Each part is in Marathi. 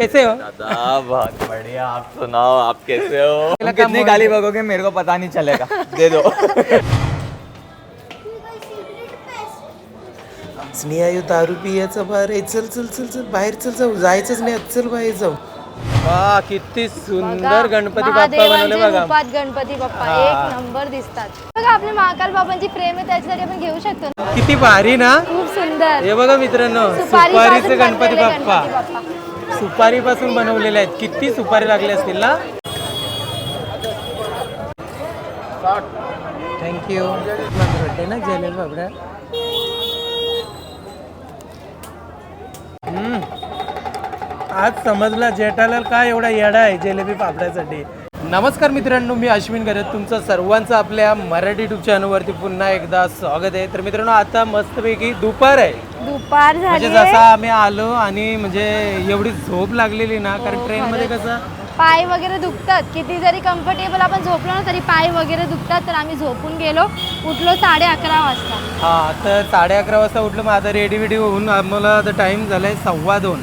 कैसे हो? दादा बहुत बढ़िया आप सुनाओ आप कैसे हो? तुम कितनी हो गाली बगोगे मेरे को पता नहीं चलेगा। दे दो। स्नेहा येऊ दारू पियाचा बार आहे चल चल चल चल बाहेर चल जाऊ जायचंच नाही चल बाहेर जाऊ. वा किती सुंदर गणपती बाप्पा बनवले महादेवांच्या बघा. रूपात गणपती बाप्पा. एक नंबर दिसतात. बघा आपले महाकाल बाबांची प्रेम आहे त्याच्यासाठी आपण घेऊ शकतो ना. किती भारी ना? खूप सुंदर. हे बघा मित्रांनो सुपारीचे गणपती बाप्पा. गणपती बाप्पा सुपारी पासून बनवलेले आहेत. किती सुपारी लागली असतील ना? थँक्यू बर्थडे ना जलेल बाबड्या. आज समजला जेठालाल काय एवढा येडा आहे जिलेबी पापड्यासाठी? नमस्कार मित्रांनो मी अश्विन करत तुमचं सर्वांचं आपल्या मराठी युट्यूब चॅनलवरती पुन्हा एकदा स्वागत आहे. तर मित्रांनो आता मस्तपैकी दुपार आहे. दुपार म्हणजे झाली जसा आम्ही आलो आणि म्हणजे एवढी झोप लागलेली ना कारण ट्रेन मध्ये कसं पाय वगैरे दुखतात. किती जरी कम्फर्टेबल आपण झोपलो ना तरी पाय वगैरे दुखतात. तर आम्ही झोपून गेलो. उठलो साडे अकरा वाजता. हा तर साडे अकरा वाजता उठलो. मग आता रेडी वेडी होऊन आम्हाला आता टाइम झालाय सव्वा दोन.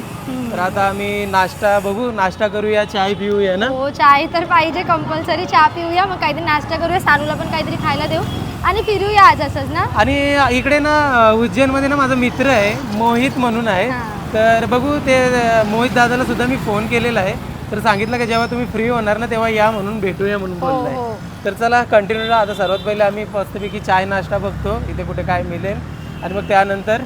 तर आता आम्ही नाश्ता बघू नाश्ता करूया चाय पिऊया ना? हो चाय तर पाहिजे कंपल्सरी चहा पिऊया मग काहीतरी नाश्ता करूया सानूला पण काहीतरी खायला देऊ. आणि फिरूया आज असंच ना? आणि इकडे ना उज्जैनमध्ये ना माझा मित्र आहे मोहित म्हणून आहे. तर बघू ते मोहित दादाला सुद्धा मी फोन केलेला आहे. तर सांगितलं की जेव्हा तुम्ही फ्री होणार ना तेव्हा या म्हणून भेटूया म्हणून हो बोललाय. हो. तर चला कंटिन्यू आता सर्वात पहिले आम्ही मस्तपैकी चाय नाश्ता बघतो. इथे कुठे काय मिळेल. आणि मग त्यानंतर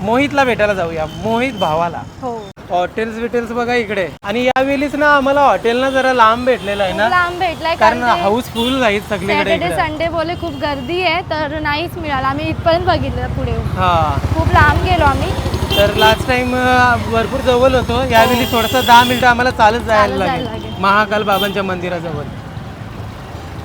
मोहितला भेटायला जाऊया. मोहित भावाला. हो. हॉटेल्स विटेल्स बघा इकडे. आणि यावेळीच ना आम्हाला हॉटेल ना जरा लांब भेटलेलं आहे ना. लांब भेटलाय कारण हाऊसफुल आहेत सगळीकडे सॅटर्डे इकडे संडे बोले खूप गर्दी आहे तर नाहीच मिळालं. आम्ही इथपर्यंत बघितलं पुढे हा. खूप लांब गेलो आम्ही. तर लास्ट टाइम भरपूर जवळ होतो. यावेळी थोडंसं दहा मिनिटं आम्हाला चालत जायला चालत जायला लागेल. लागेल. महाकाल बाबांच्या मंदिराजवळ.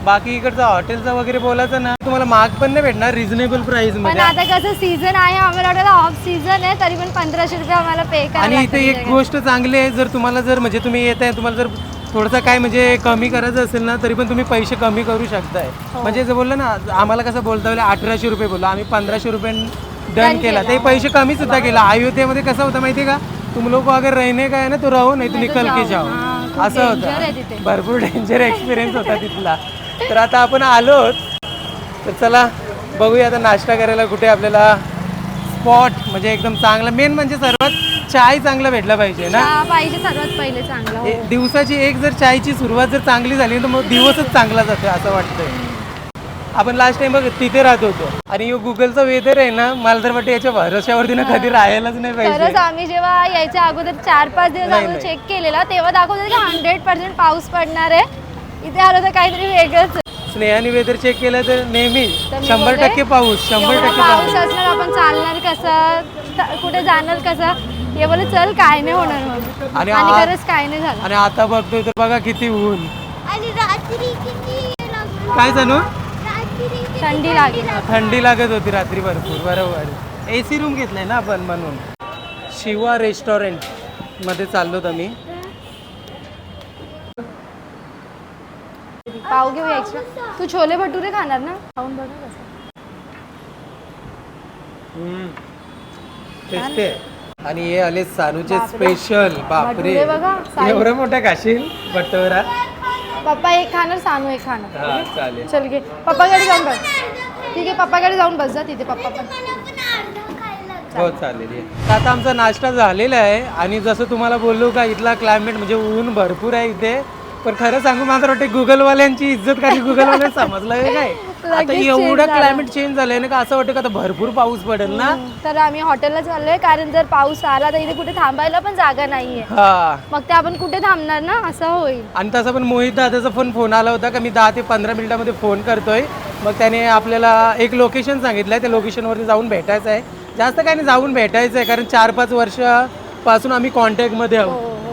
बाकी इकडचं हॉटेलचं वगैरे बोलायचं ना तुम्हाला महाग पण नाही भेटणार रिझनेबल प्राइस पण मध्ये आता कसं सीझन आहे आम्हाला वाटलं ऑफ सीझन आहे तरी पण पंधराशे रुपये आम्हाला पे आणि इथे एक गोष्ट चांगली आहे जर तुम्हाला जर म्हणजे तुम्ही येत आहे तुम्हाला जर थोडंसं काय म्हणजे कमी करायचं असेल ना तरी पण तुम्ही पैसे कमी करू शकताय. हो. म्हणजे जर बोललं ना आम्हाला कसं बोलता येईल अठराशे रुपये बोललो आम्ही पंधराशे रुपये डन केला. केला, ते. पैसे कमी सुद्धा केला. अयोध्येमध्ये कसं होतं माहिती का? तुम लोग अगर रहने का है ना तो रहो नाही तर निकल के जाओ. हां, खूप असं danger आहे होतं. भरपूर डेंजर एक्सपिरियन्स होता तिथला. तर आता आपण आलोत. तर चला बघूया आता नाश्ता करायला कुठे आपल्याला स्पॉट म्हणजे एकदम चांगला मेन म्हणजे सर्वात चाय चांगला भेटला पाहिजे ना? चहा पाहिजे सर्वात पहिले चांगला हो. ए- दिवसाची एक जर चायची सुरुवात जर चांगली झाली तर मग दिवसच चांगला जातो असं वाटतंय. आपण लास्ट टाइम बघ तिथे राहत होतो. आणि गुगलचा वेदर आहे ना मला तर वाटतं याच्या भरोश्यावरती ना कधी राहायलाच नाही खरंच पाहिजे आम्ही जेव्हा यायच्या अगोदर चार पाच दिवस नाही, नाही. चेक केलेला तेव्हा दाखवत होते की हंड्रेड पर्सेंट पाऊस पडणार आहे. इथे आलो तर काहीतरी वेगळंच. स्नेहाने वेदर चेक केलं तर नेहमी तर मी शंभर बोलले, टक्के पाऊस शंभर एवढा टक्के पाऊस पाऊस. असणार आपण चालणार कसं? त- कुठे जाणार कसं? हे बोले चल काय नाही होणार मग. आणि आणि आ- खरंच काय नाही झालं. आणि आता बघतोय तर बघा किती ऊन. आणि रात्री किती लागलं? काय जाणू रात्री किती थंडी लागेल. थंडी लागत होती रात्री भरपूर बरोबर. ए सी रूम घेतलाय ना आपण म्हणून. शिवा रेस्टॉरंटमध्ये चाललोत आम्ही पाव घेऊया एक्स्ट्रा तू छोले भटुरे खाणार ना? खाऊन बघ ना कसं. टेस्ट आहे. आणि हे आले सानूचे बापरे. स्पेशल बापरे. भटुरे बघा, साई. एवढं मोठं खाशील बटोरा? पप्पा एक खाणार सानू एक खाणार. हा चालेल. चल घे. पप्पाकडे जाऊन बस ठीक आहे पप्पाकडे जाऊन बस जा तिथे पप्पा पण. हो चालेल ये. तर आता आमचा नाश्ता झालेला आहे. आणि जसं तुम्हाला बोललो का इथला क्लायमेट म्हणजे ऊन भरपूर आहे इथे. पण खरं सांगू मला वाटतं गुगलवाल्यांची इज्जत काही गुगलवाल्या समजलं काय? आता लगेच change एवढं झालं. क्लायमेट चेंज झालंय ना का असं वाटतं का आता भरपूर पाऊस पडेल ना? तर आम्ही हॉटेलला चाललोय कारण जर पाऊस आला तर इथे कुठे थांबायला पण जागा नाहीये. हा. मग ते आपण कुठे थांबणार ना? असं होईल. आणि तसं पण मोहित दादाचा पण फोन आला होता का मी दहा ते पंधरा मिनिटामध्ये फोन करतोय. मग त्याने आपल्याला एक लोकेशन सांगितलंय त्या लोकेशनवरती जाऊन भेटायचं आहे जास्त काही नाही जाऊन भेटायचं आहे कारण चार पाच वर्षापासून आम्ही कॉन्टॅक्टमध्ये आहोत. हो.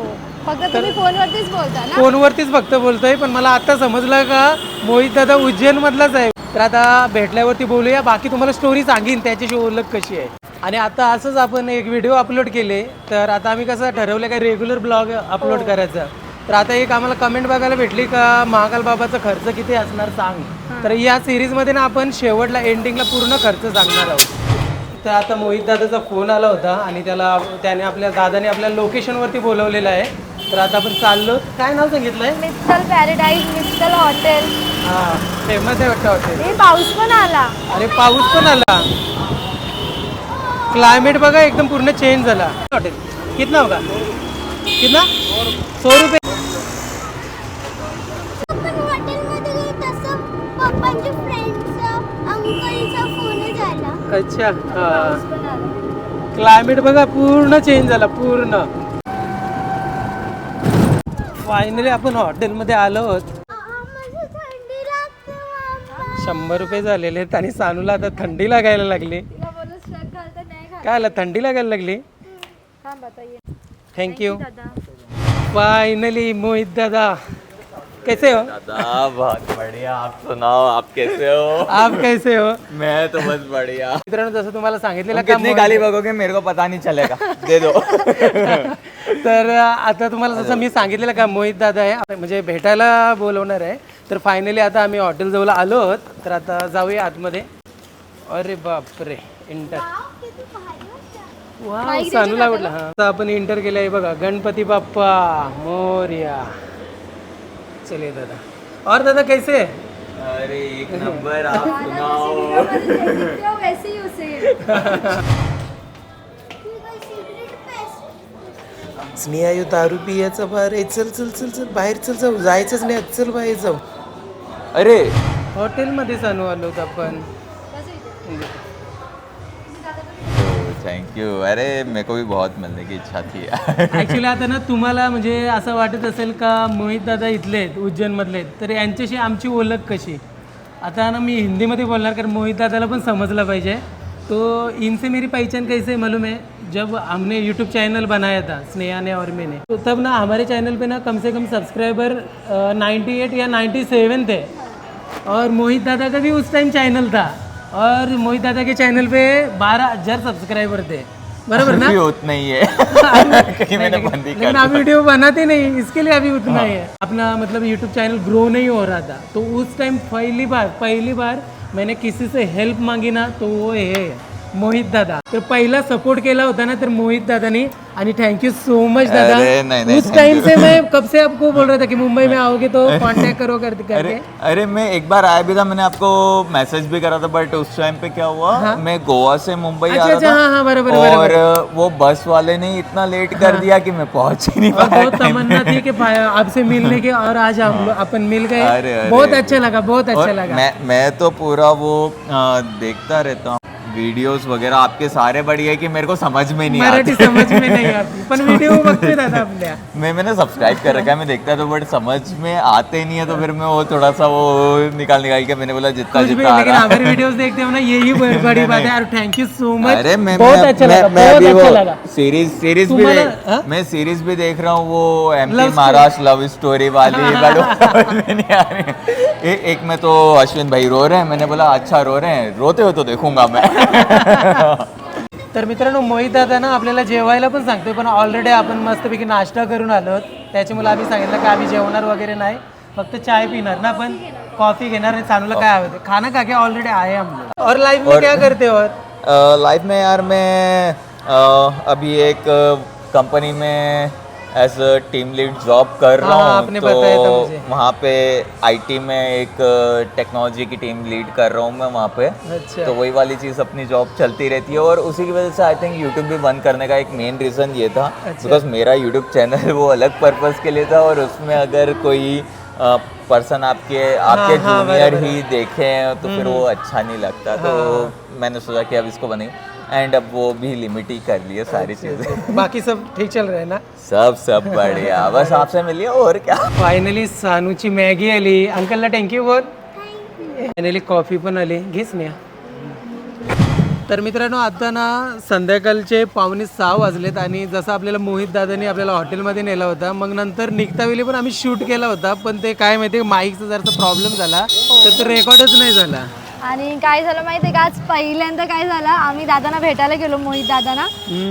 फक्त तुम्ही फोनवरतीच बोलता ना? फोनवरतीच फक्त बोलतोय पण मला आता समजलं का मोहित दादा उज्जैन मधलाच आहे. तर आता भेटल्यावरती बोलूया. बाकी तुम्हाला स्टोरी सांगीन त्याच्याशी ओळख कशी आहे. आणि आता असंच आपण एक व्हिडिओ अपलोड केले तर आता आम्ही कसं ठरवलं का रेग्युलर ब्लॉग अपलोड करायचा. तर आता एक आम्हाला कमेंट बघायला भेटली का महाकाल बाबाचा खर्च किती असणार सांग. तर या सिरीजमध्ये ना आपण शेवटला एंडिंगला पूर्ण खर्च सांगणार आहोत. तर आता मोहित दादाचा फोन आला होता आणि त्याला त्याने आपल्या दादाने आपल्या लोकेशनवरती बोलवलेलं आहे. तर आता आपण चाललो. काय नाव सांगितलं आहे मित्तल पॅराडाईज मित्तल हॉटेल. हां फेमस आहे वाटतं हॉटेल. हे पाऊस पण आला. अरे पाऊस पण आला. क्लायमेट बघा एकदम पूर्ण चेंज झाला. हॉटेल. कितना होगा? कितना? सौ रुपये. अच्छा हा. क्लायमेट बघा पूर्ण चेंज झाला पूर्ण. फायनली आपण हॉटेलमध्ये आलो आहोत. शंभर रुपये झालेले आहेत आणि सानूला आता थंडी लागायला लागली. काय आला? थंडी लागायला लागली? थँक्यू फायनली मोहित दादा. कैसे हो? दादा बहुत बढ़िया। आप सुनाओ आप कैसे हो? आप कैसे हो? मैं तो बस बढ़िया। मित्रांनो जसं तुम्हाला सांगितलेलं तुम का कितनी गाली बगोगे मेरे को पता नहीं चलेगा। दे दो। तर आता तुम्हाला जसं मी सांगितलेलं का मोहित दादा आहे म्हणजे भेटायला बोलवणार आहे. तर फायनली आता आम्ही हॉटेल जवळ आलो आहोत. तर आता जाऊया आतमध्ये. अरे बापरे इंटर. वा सानूला आवडला. हा आता आपण इंटर केलं आहे बघा. गणपती बाप्पा मोर्या. चलिए दादा। और दादा कैसे अरे एक नंबर आप सुनाओ। वैसे ही उसे? स्नेहा येऊ दारू पियाचा बाहेर. ए, चल चल चल चल बाहेर चल जाऊ. जायचंच नाही चल बाहेर जाऊ. अरे! हॉटेलमध्ये सानू आलो आपण. थँक यू अरे मेरे को भी बहुत मिलने की इच्छा थी ॲक्च्युली आता ना तुम्हाला म्हणजे असं वाटत असेल का मोहित दादा इथले आहेत उज्जैनमधले आहेत तर यांच्याशी आमची ओळख कशी? आता ना मी हिंदीमध्ये बोलणार कारण मोहित दादाला पण समजलं पाहिजे. तो इनसे मेरी पहचान कैसे मालूम है? जब हमने यूट्यूब चैनल बनाया था स्नेहा ने और मैंने। तो तब ना हमारे चैनल पे ना कम से कम सब्सक्राइबर नाइन्टी एट या नाइन्टी सेवन थे। और मोहित दादा का भी उस टाइम चैनल था। और मोहित दादा के चैनल पे बारह हज़ार सब्सक्राइबर थे। बराबर ना? उतना ही है। क्योंकि मैंने बंद ही लेकिन आप वीडियो बनाते नहीं इसके लिए अभी उतना हाँ। ही है। अपना मतलब यूट्यूब चैनल ग्रो नहीं हो रहा था। तो उस टाइम पहली बार पहली बार मैंने किसी से हेल्प मांगी ना तो वो है। मोहित दादा. तर पहिला सपोर्ट केला होता ना तर मोहित दादानी. आणि थँक्यू सो मच दादा. अरे, नहीं, नहीं, उस thank टाइम you. से मैं कब से आपको बोल रहा था कि मुंबई में आओगे तो कांटेक्ट करो कर करके. अरे अरे मैं एक बार आया भी था मैंने आपको मैसेज भी करा था बट उस टाइम पे क्या हुआ? मैं गोवा से मुंबई आ अच्छा रहा अच्छा हाँ हाँ बराबर था बराबर और वो बस वाले ने इतना लेट कर दिया कि मैं पहुँच ही नहीं और पाया बहुत तमन्ना थी कि आपसे मिलने के और आज हम लोग अपन मिल गए। अरे। बहुत अच्छा लगा बहुत अच्छा और लगा। मैं मैं तो पूरा वो देखता रहता हूँ। वीडियोस वगैरह आपके सारे बढ़िया है कि मेरे को समझ में नहीं मराठी समझ में नहीं आती पण व्हिडिओ बघते दादा आपल्या मैं मैंने सब्सक्राइब कर रखा है मैं देखता तो बट समझ में आते नहीं है तो फिर मैं वो थोड़ा सा वो निकाल निकाल के मैंने बोला जितना जितना आ लेकिन रहा हमारे वीडियोस देखते हो ना यही बड़ी बड़ी बात है और थैंक यू सो मच अरे मैं बहुत अच्छा लगा मैं बहुत अच्छा वो लगा सीरीज़ सीरीज़ भी देख हाँ? मैं सीरीज़ भी देख रहा हूँ वो एमपी महाराष्ट्र लव स्टोरी वाली बट एक में तो अश्विन भाई रो रहे हैं मैंने बोला अच्छा रो रहे हैं रोते हो तो देखूँगा मैं तर मित्रांनो मोहित दादा ना आपल्याला जेवायला पण सांगतोय पण ऑलरेडी आपण मस्तपैकी नाश्ता करून आलो. त्याच्यामुळे आम्ही सांगितलं की आम्ही जेवणार वगैरे नाही. फक्त चाय पिणार ना पण कॉफी घेणार आणि चालूला काय हवं ते खाना का क्या ऑलरेडी आहे हम लोग और लाइफ में क्या करते हो और? लाइफ में यार मैं अ, अभी एक कंपनी में as a team lead job कर रहा हाँ, हूँ था मुझे। तो वहाँ पे आईटी में एक टेक्नोलॉजी की टीम लीड कर रहा हूँ मैं वहाँ पे अच्छा तो वही वाली चीज़ अपनी जॉब चलती रहती है और उसी की वजह से आई थिंक यूट्यूब भी बंद करने का एक मेन रीज़न ये था बिकॉज़ अच्छा। मेरा यूट्यूब चैनल वो अलग पर्पज़ के लिए था और उसमें अगर कोई पर्सन आपके आपके हाँ, हम्म, जूनियर बराबर। ही देखें तो फिर वो अच्छा नहीं लगता तो हाँ। मैंने सोचा कि अब इसको बने एंड अब वो भी लिमिट ही कर लिए सारी चीज़ें। बाकी सब ठीक चल रहा है ना? सब सब बढ़िया। बस आपसे मिलिए और क्या? फायनली सानूची मॅगी आली। अंकलला थँक्यू बोल। फायनली कॉफी पण आली. घेच नाही तर मित्रांनो आता ना संध्याकाळचे पावणे सहा वाजलेत आणि जसं आपल्याला मोहित दादानी आपल्याला हॉटेलमध्ये नेला होता मग नंतर निघता वेळी पण आम्ही शूट केला होता पण ते काय माहिती माईकचा जरासा प्रॉब्लेम झाला तर तो रेकॉर्डच नाही झाला. आणि काय झालं माहितीये का? आज पहिल्यांदा काय झालं? आम्ही दादांना भेटायला गेलो मोहित दादांना.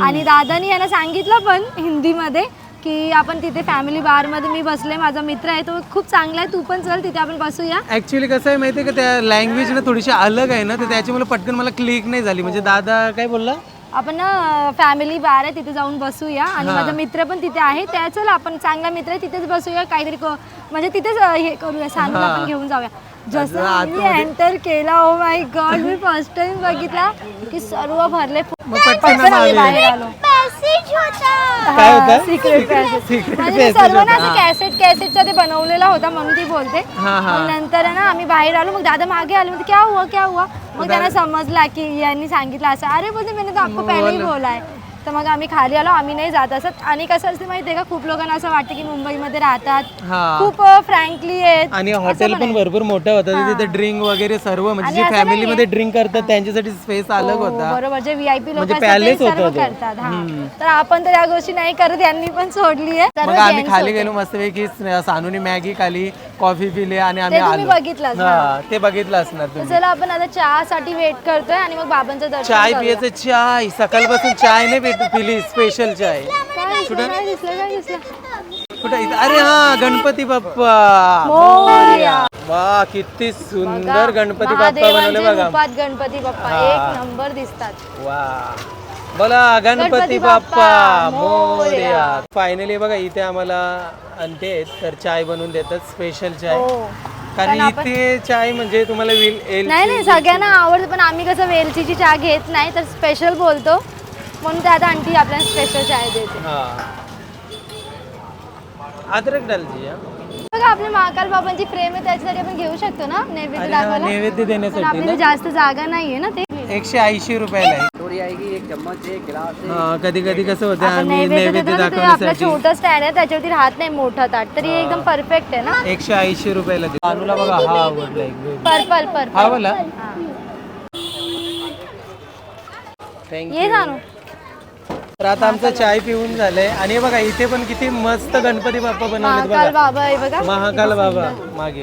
आणि दादानी यांना सांगितलं पण हिंदीमध्ये की आपण तिथे फॅमिली बारमध्ये मी बसले माझा मित्र आहे तो खूप चांगला आहे तू पण चल तिथे आपण बसूया. ऍक्च्युली कसं आहे माहिती आहे का त्या लँग्वेज ना थोडीशी अलग आहे ना तर त्याच्यामुळे पटकन मला क्लिक नाही झाली. म्हणजे दादा काय बोलला? आपण ना फॅमिली बार आहे तिथे जाऊन बसूया. आणि माझा मित्र पण तिथे आहे त्या चल आपण चांगला मित्र आहे तिथेच बसूया. काहीतरी क- म्हणजे तिथेच अं, हे करूया सानूला पण घेऊन जाऊया. जसं आम्ही एंटर केला ओ माय गॉड मी फर्स्ट टाइम बघितला की सर्व भरले. पटकन आम्ही. बाहेर आलो. पॅसेज होता. काय होतं? सिक्रेट पॅसेज Secret म्हणजे ते passage सर्व ना होता. असं कॅसेट कॅसेटचा ते बनवलेला होता म्हणून ती बोलते. हा, हा. मग नंतर आहे ना आम्ही बाहेर आलो. मग दादा मागे आले म्हणजे क्या हुआ क्या हुआ? मग त्यांना समजला की यांनी सांगितलं असं. अरे बोलते मैंने तो आपको पहले ही बोला है. तर मग आम्ही खाली आलो आम्ही नाही जात असत. आणि कसं असते माहिती आहे का खूप लोकांना असं वाटतं की मुंबईमध्ये राहतात. हा. खूप फ्रँकली आहेत. आणि हॉटेल पण भरपूर मोठं होतं तिथे ड्रिंक वगैरे सर्व म्हणजे जे फॅमिली मध्ये ड्रिंक करतात त्यांच्यासाठी स्पेस अलग हो, होता. बरोबर. जे व्हीआयपी लोक म्हणजे असतात ते palace सर्व होतं ते. करतात. हा. तर आपण तर या गोष्टी नाही करत यांनी पण सोडली आहे. सर्व मग आम्ही gents खाली होते. गेलो मस्तपैकी सानूनी मॅगी खाली. कॉफी पिली आणि आम्ही ते तुम्ही आलो. बघितलंच, हा ते बघितलं असणार तर तुम्ही. चला आपण आता चहासाठी वेट करतोय आणि मग बाबांचं दर्शन चाय करूया. पियाचं चाय. सकाळपासून चाय नाही भेट पिली स्पेशल चाय. काय दिसलं काय दिसलं काय दिसलं? कुठं? इथं. अरे हा गणपती बाप्पा. मोरया. वा किती सुंदर गणपती बाप्पा महादेवांच्या बनवले बघा. रूपात गणपती बाप्पा हा. एक नंबर दिसतात. वा. बोला गणपती बाप्पा मोरया. फायनली बघा इथे आम्हाला आणते तर चाय बनवून देतात स्पेशल चाय. हो. कारण इथे चाय म्हणजे तुम्हाला विल एल नाही नाही सगळ्यांना आवडतं पण आम्ही कसं वेलचीची चहा घेत नाही तर स्पेशल बोलतो. म्हणून ते आता आणखी आपल्याला स्पेशल चाय देते. हा. अद्रक डालची हा. बघा आपल्या महाकाल बाबांची फ्रेम आहे त्याच्यासाठी आपण घेऊ शकतो ना? नैवेद्य अरे हा, दाखवायला? नैवेद्य पण देण्यासाठी आपल्याला ना? जास्त जागा नाहीये ना ते? एकशे ऐंशी रुपयाला आहे. हा, कधी कधी कसं होतं आम्ही नैवेद्य ते आपलं दाखवण्यासाठी छोटा स्टँड आहे त्याच्यावरती राहत नाही मोठा ताट तरी एकदम परफेक्ट आहे ना? एकशे ऐंशी रुपयाला अनुला बघा हा आवडला एक पर्पल पर्पल हा बोला ये जाणू तर आता आमचं चाय पिऊन झालंय. आणि हे बघा इथे पण किती मस्त गणपती बाप्पा बनवलेत महाकाल बघा बाबा आहे बघा. महाकाल बाबा. मागे.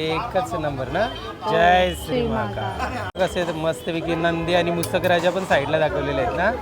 एकच नंबर ना? जय श्री महाकाल. कसे मस्तपैकी नंदी आणि मुस्तक राजा पण साईडला दाखवलेले आहेत ना?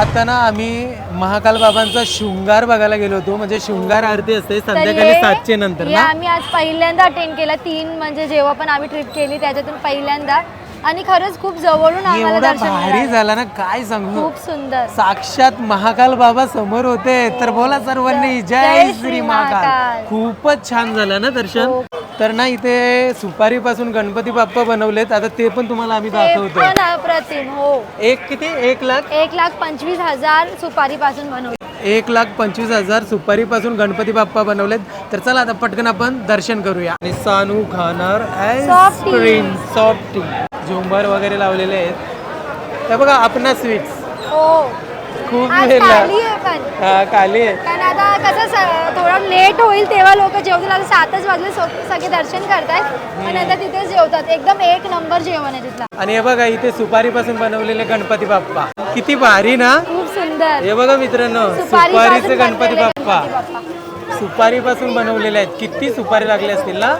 आता ना आम्ही महाकाल बाबांचा शृंगार बघायला गेलो होतो. म्हणजे शृंगार आरती असते संध्याकाळी हे- सातशे नंतर हे ना? आम्ही आज पहिल्यांदा अटेंड केला. तीन म्हणजे जेव्हा पण आम्ही ट्रिप केली त्याच्यातून पहिल्यांदा आणि खरंच खूप जवळून आम्हाला एवढा दर्शन भारी मिळालं. झाला ना काय सांगू? खूप सुंदर. साक्षात महाकाल बाबा समोर होते. तर बोला सर्वांनी जय श्री महाकाल. खूपच छान झालं ना दर्शन? तर ना इथे सुपारी पासून गणपती बाप्पा बनवलेत. आता ते पण तुम्हाला आम्ही ते दाखवतो. पण अप्रतिम हो. एक किती? एक लाख? एक लाख पंचवीस हजार सुपारी पासून बनवली. एक लाख पंचवीस हजार सुपारी पासून गणपती बाप्पा बनवलेत. तर चला आता पटकन आपण दर्शन करूया. आणि सानू खाणार Soft tea. Ice cream soft tea झुंबर वगैरे लावलेले आहेत. तर बघा आपणा स्वीट्स हो. खूप आज वेळ खाली आहे पण. हा काली आहे. कारण आता कसं स- थोडं लेट होईल तेव्हा लोक जेवतील. आता सातच वाजले सो- सगळे दर्शन करतायत. पण नंतर तिथेच जेवतात. एकदम एक नंबर जेवण आहे तिथला. आणि हे बघा इथे सुपारीपासून बनवलेले गणपती बाप्पा. किती भारी ना? खूप सुंदर. हे बघा मित्रांनो सुपारीपासून सुपारीचे गणपती बनलेले बाप्पा. गणपती बाप्पा. सुपारीपासून बनवलेले आहेत. किती सुपारी लागली असतील ना.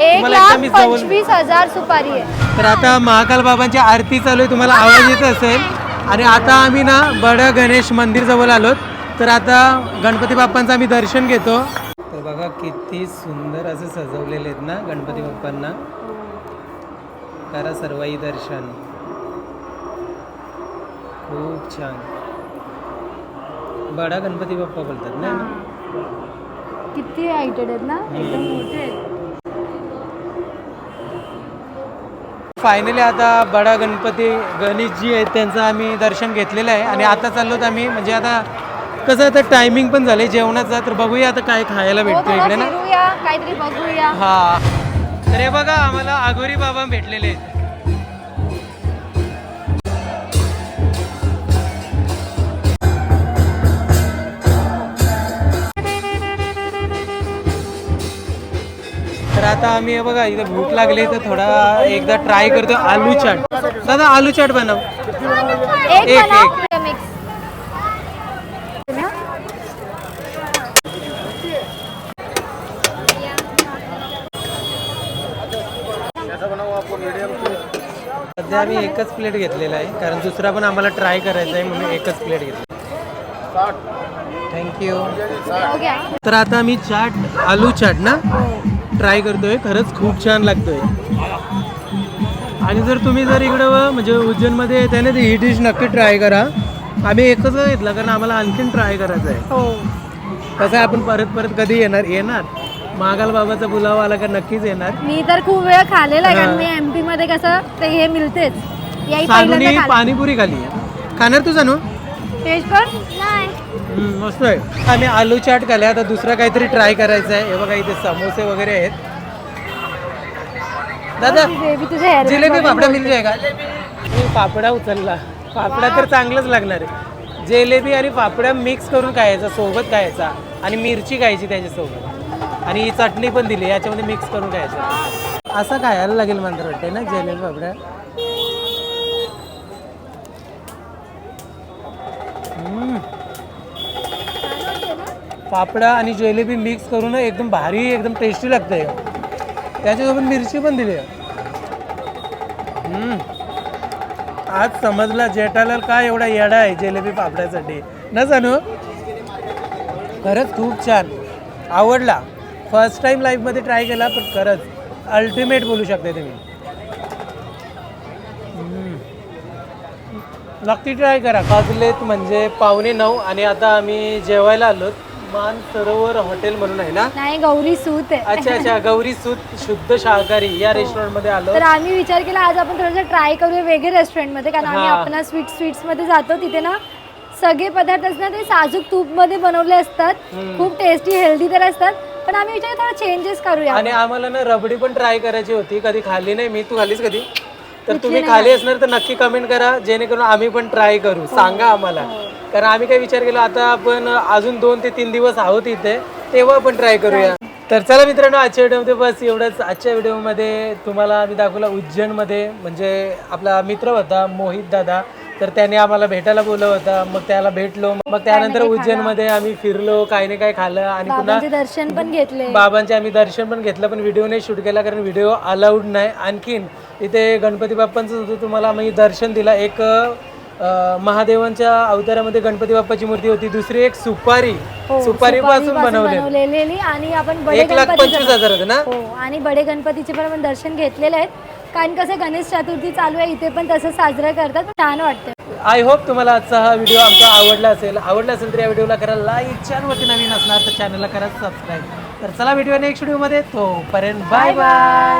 एक तुम्हाला लाख जवळ- पंचवीस हजार सुपारी आहे. तर आता महाकाल बाबांची आरती चालू आहे तुम्हाला आवाज येत असेल. आणि आता आम्ही ना बड गणेश मंदिर जवळ आलोत. तर आता गणपती बाप्पांचं आम्ही दर्शन घेतो. तर बघा किती सुंदर असे सजवलेले आहेत ना गणपती बाप्पांना. करा सर्वही दर्शन. खूप छान. बडा गणपती बाप्पा बोलतात ना? किती हायटेड आहेत ना? एकदम मोठे आहेत. फायनली आता बडा गणपती गणेशजी आहेत त्यांचं आम्ही दर्शन घेतलेलं आहे आणि आता चाललोत आम्ही. म्हणजे आता कसं आता टायमिंग पण झाले जेवणाचा तर बघूया आता काय खायला हो, भेटतो इकडे ना. काहीतरी बघूया. हा. तर हे बघा आम्हाला आगोरी बाबा भेटलेले आहेत. तर आता आम्ही हे बघा इथे भूक लागली तर थोडा एकदा ट्राय करतो आलू चाट. दादा आलू चाट बनव. एक एक, सध्या आम्ही एकच प्लेट घेतलेला आहे कारण दुसरा पण आम्हाला ट्राय करायचा आहे म्हणून एकच प्लेट घेतली. थँक्यू तर आता आम्ही चाट आलू चाट ना? ट्राय करतोय. खरंच खूप छान लागतोय. आणि जर तुम्ही जर इकडं व- म्हणजे उज्जैनमध्ये येत आहे ना ही डिश नक्की ट्राय करा. आम्ही एकच घेतला कारण आम्हाला आणखीन ट्राय करायचं आहे हो. कसं आहे आपण परत परत कधी येणार येणार. महाकाल बाबाचा पुलाव आला का नक्कीच येणार. मी तर खूप वेळ खाल्लेला आहे कारण हा. मी एमपी मध्ये कसं ते हे मिळतेच. याही सानूनी पहिल्यांदा खाल्लं. पाणीपुरी खाली खाणार तू सानू? टेस्ट कर नाही. मस्त आहे. आम्ही आलू चाट खाल्ले. आता दुसरं काहीतरी ट्राय करायचं आहे. हे बघा इथे समोसे वगैरे आहेत. दादा जिलेबी पापडा मिल जाएगा मी पापडा उचलला. पापडा तर चांगलाच लागणार आहे. जिलेबी आणि पापड्या मिक्स करून खायचा सोबत खायचा. आणि मिरची खायची त्याच्यासोबत. आणि ही चटणी पण दिली याच्यामध्ये मिक्स करून खायचं. असं खायला लागेल मला तर वाटतंय ना जिलेबी पापड्या. हम्म. पापडा आणि जिलेबी मिक्स करून एकदम भारी एकदम टेस्टी लागते त्याच्यासोबत मिरची पण दिली आज समजला जेठालाल काय एवढा येडा आहे जिलेबी पापड्यासाठी. न जाणू खरंच खूप छान. आवडला. फर्स्ट टाईम लाईफमध्ये ट्राय केला पण खरंच अल्टिमेट बोलू शकते तुम्ही. नक्की ट्राय करा. काजलेत म्हणजे पावणे नऊ आणि आता आम्ही जेवायला आलोत. मान सरोवर हॉटेल म्हणून आहे ना? नाही गौरी सूत आहे. अच्छा अच्छा गौरी सूत शुद्ध शाकाहारी या रेस्टॉरंटमध्ये आलो. तर आम्ही विचार केला आज आपण थोडंसं ट्राय करूया वेगळे रेस्टॉरंटमध्ये कारण आम्ही हा. आपण स्वीट स्वीट्समध्ये जातो तिथे ना सगळे पदार्थ असतात ते साजूक तूपमध्ये बनवले असतात. खूप टेस्टी हेल्दी तर असतात. पण आम्ही विचार थोडा चेंजेस करूया. आणि आम्हाला ना रबडी पण ट्राय करायची होती कधी खाल्ली नाही मी तू खाल्लीस कधी? तर तुम्ही खाली असणार तर नक्की कमेंट करा जेणेकरून आम्ही पण ट्राय करू. सांगा आम्हाला. कारण आम्ही काय विचार केला आता आपण अजून दोन ते तीन दिवस आहोत इथे तेव्हा आपण ट्राय करूया. तर चला मित्रांनो आजच्या व्हिडिओमध्ये बस एवढंच. आजच्या व्हिडिओमध्ये तुम्हाला आम्ही दाखवला उज्जैनमध्ये म्हणजे आपला मित्र होता मोहित दादा. तर त्याने आम्हाला भेटायला बोलव होता. मग त्याला भेटलो. मग त्यानंतर उज्जैनमध्ये आम्ही फिरलो काही नाही काय खाल्लं. आणि पुन्हा बाबांचे दर्शन पण घेतले. बाबांचे आम्ही दर्शन पण घेतलं पण व्हिडिओ नाही शूट केला कारण व्हिडिओ अलाउड नाही. आणखीन इथे गणपती बाप्पांचं सुद्धा तुम्हाला मी दर्शन दिला. एक महादेवांच्या अवतारामध्ये गणपती बाप्पाची मूर्ती होती. दुसरी एक सुपारी. हो, सुपारी पासून सुपारीपासून बनवले बनवलेली. आणि आपण बडे एक लाख गणपतीचं पंचवीस हजार होते ना? हो आणि बडे गणपतीचे पण आपण दर्शन घेतलेले आहेत. कारण कसं गणेश चतुर्थी चालू आहे इथे पण तसं साजरं करतात. छान वाटतं. आय होप तुम्हाला आजचा हा व्हिडिओ आमचा आवडला असेल. आवडला असेल तर या व्हिडिओला करा लाईक चॅनलवरती नवीन असणार तर चॅनलला करा सबस्क्राईब तर चला व्हिडिओ नेक्स्ट व्हिडिओमध्ये तोपर्यंत बाय बाय